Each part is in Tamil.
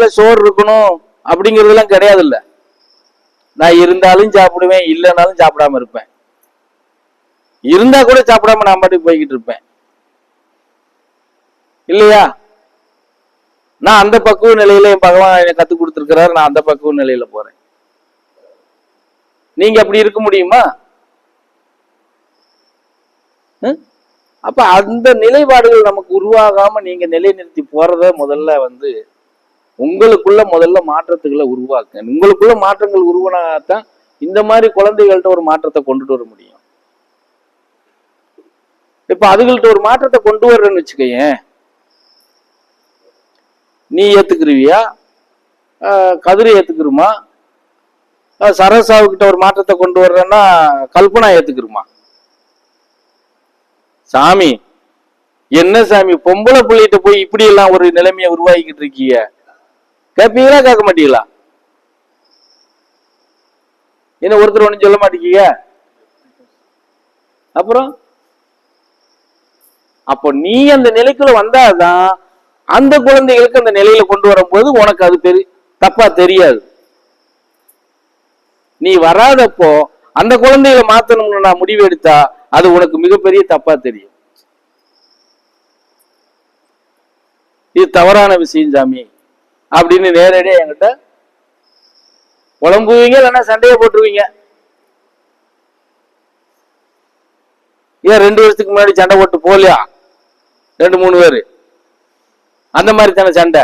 நேரத்துல சோறு இருக்கணும் அப்படிங்கறதெல்லாம் கிடையாது இல்ல நான் இருந்தாலும் சாப்பிடுவேன் இல்லைனாலும் சாப்பிடாம இருப்பேன். இருந்தா கூட சாப்பிடாம நான் பாட்டுக்கு போய்கிட்டு இருப்பேன். இல்லையா? நான் அந்த பக்குவ நிலையில என் பகவான் எனக்கு கத்து கொடுத்துருக்கிறாரு நான் அந்த பக்குவ நிலையில போறேன். நீங்க அப்படி இருக்க முடியுமா? ஹம்? அப்ப அந்த நிலைப்பாடுகள் நமக்கு உருவாகாம நீங்க நிலைநிறுத்தி போறத முதல்ல வந்து உங்களுக்குள்ள முதல்ல மாற்றத்துகளை உருவாக்க உங்களுக்குள்ள மாற்றங்கள் உருவானாதான் இந்த மாதிரி குழந்தைகள்கிட்ட ஒரு மாற்றத்தை கொண்டுட்டு வர முடியும். இப்ப அதுகள்கிட்ட ஒரு மாற்றத்தை கொண்டு வர்றேன்னு வச்சுக்கயேன். நீ ஏத்துக்கிருவியா? கதிரை ஏத்துக்கிருமா? சரசாவுக்கிட்ட ஒரு மாற்றத்தை கொண்டு வர்றேன்னா கல்பனா ஏத்துக்கிருமா? சாமி என்ன சாமி பொம்பளை பிள்ளைகிட்ட போய் இப்படி எல்லாம் ஒரு நிலைமையை உருவாக்கிட்டு இருக்கீங்க? கேட்பீங்களா கேட்க மாட்டீங்களா? என்ன ஒருத்தர் ஒண்ணும் சொல்ல மாட்டேங்க அப்புறம்? அப்போ நீ அந்த நிலைக்குள்ள வந்தாதான் அந்த குழந்தைகளுக்கு அந்த நிலையில கொண்டு வரும்போது உனக்கு அது பெரிய தப்பா தெரியாது. நீ வராதப்போ அந்த குழந்தைகளை மாத்தணும்னு நான் முடிவு எடுத்தா அது உனக்கு மிகப்பெரிய தப்பா தெரியும். இது தவறான விஷயம் சாமி. அப்படின்னு நேரடியாக என்கிட்ட புலம்புவீங்க இல்லைன்னா சண்டையை போட்டுருவீங்க. ஏன் ரெண்டு வருஷத்துக்கு முன்னாடி சண்டை போட்டு போகலையா? ரெண்டு மூணு பேர். அந்த மாதிரி தானே சண்டை.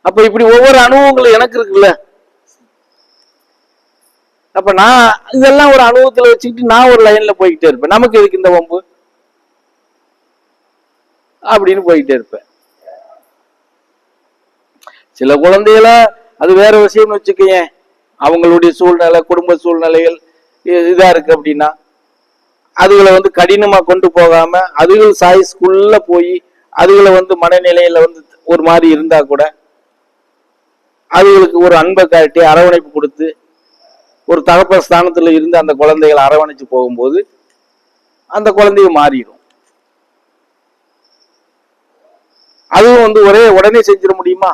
அப்ப இப்படி ஒவ்வொரு அனுபவங்களும் எனக்கு இருக்குல்ல. அப்ப நான் இதெல்லாம் ஒரு அனுபவத்துல வச்சுக்கிட்டு நான் ஒரு லைன்ல போய்கிட்டே இருப்பேன். நமக்கு எதுக்கு இந்த வம்பு? அப்படின்னு போய்கிட்டே இருப்பேன். சில குழந்தைகள அது வேற விஷயம்னு வச்சுக்கோங்க அவங்களுடைய சூழ்நிலை குடும்ப சூழ்நிலைகள் இதாக இருக்கு அப்படின்னா அதுகளை வந்து கடினமாக கொண்டு போகாம அதுகள் சாய்ஸ்குள்ள போய் அதுகளை வந்து மனநிலையில வந்து ஒரு மாதிரி இருந்தா கூட அதுகளுக்கு ஒரு அன்பை காட்டி அரவணைப்பு கொடுத்து ஒரு தகப்ப ஸ்தானத்தில் இருந்து அந்த குழந்தைகளை அரவணைச்சு போகும்போது அந்த குழந்தைய மாறிடும். அதுவும் வந்து ஒரே உடனே செஞ்சிட முடியுமா?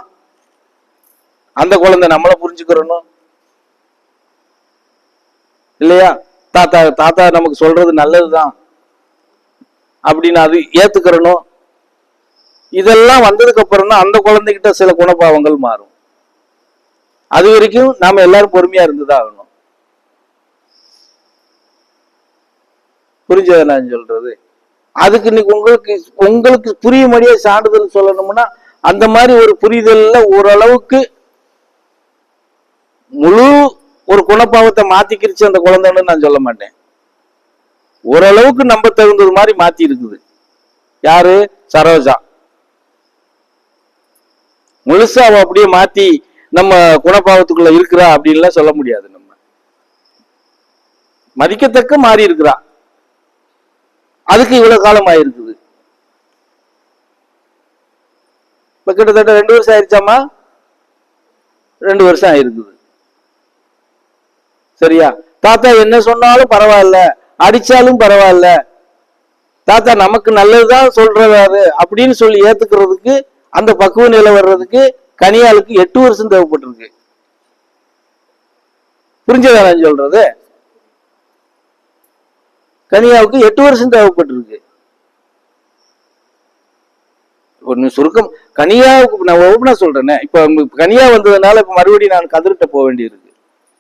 அந்த குழந்தை நம்மளை புரிஞ்சுக்கிறணும் இல்லையா? தாத்தா தாத்தா நமக்கு சொல்றது நல்லதுதான். அப்படின்னு அது ஏத்துக்கிறணும் இதெல்லாம் வந்ததுக்கு அப்புறம் தான் அந்த குழந்தைகிட்ட சில குணபாவங்கள் மாறும். அது வரைக்கும் நாம எல்லாரும் பொறுமையா இருந்துதான் ஆகணும். புரிஞ்சதை நான் சொல்றது? அதுக்கு இன்னைக்கு உங்களுக்கு உங்களுக்கு புரியும்படியே சான்றிதழ் சொல்லணும்னா அந்த மாதிரி ஒரு புரிதல்ல ஓரளவுக்கு முழு ஒரு குணப்பாவத்தை மாத்திக்கிருச்சு அந்த குழந்தைன்னு நான் சொல்ல மாட்டேன். ஓரளவுக்கு நம்ப தகுந்தது மாதிரி மாத்தி இருக்குது யாரு? சரோஜா. முழுசா அவ அப்படியே மாத்தி நம்ம குணப்பாவத்துக்குள்ள இருக்கிறா அப்படின்லாம் சொல்ல முடியாது நம்ம. மதிக்கத்தக்க மாறி இருக்கிறா அதுக்கு இவ்வளவு காலம் ஆயிருக்குது. இப்ப கிட்டத்தட்ட ரெண்டு வருஷம் ஆயிருச்சாமா ரெண்டு வருஷம் ஆயிருக்குது. சரியா? தாத்தா என்ன சொன்னாலும் பரவாயில்ல. அடிச்சாலும் பரவாயில்ல. தாத்தா நமக்கு நல்லதுதான் சொல்றாரு அப்படின்னு சொல்லி ஏத்துக்கிறதுக்கு அந்த பக்குவ நிலை வர்றதுக்கு கனியாளுக்கு எட்டு வருஷம் தேவைப்பட்டிருக்கு. புரிஞ்சதா நான் சொல்றது? கனியாவுக்கு எட்டு வருஷம் தேவைப்பட்டிருக்கு. ஒன்னு சுருக்கம். கனியாவுக்கு நான் ஓப்பனா சொல்றேனே. இப்ப கனியா வந்ததுனால இப்ப மறுபடியும் நான் கதிர்கிட்ட போக வேண்டியிருக்கு.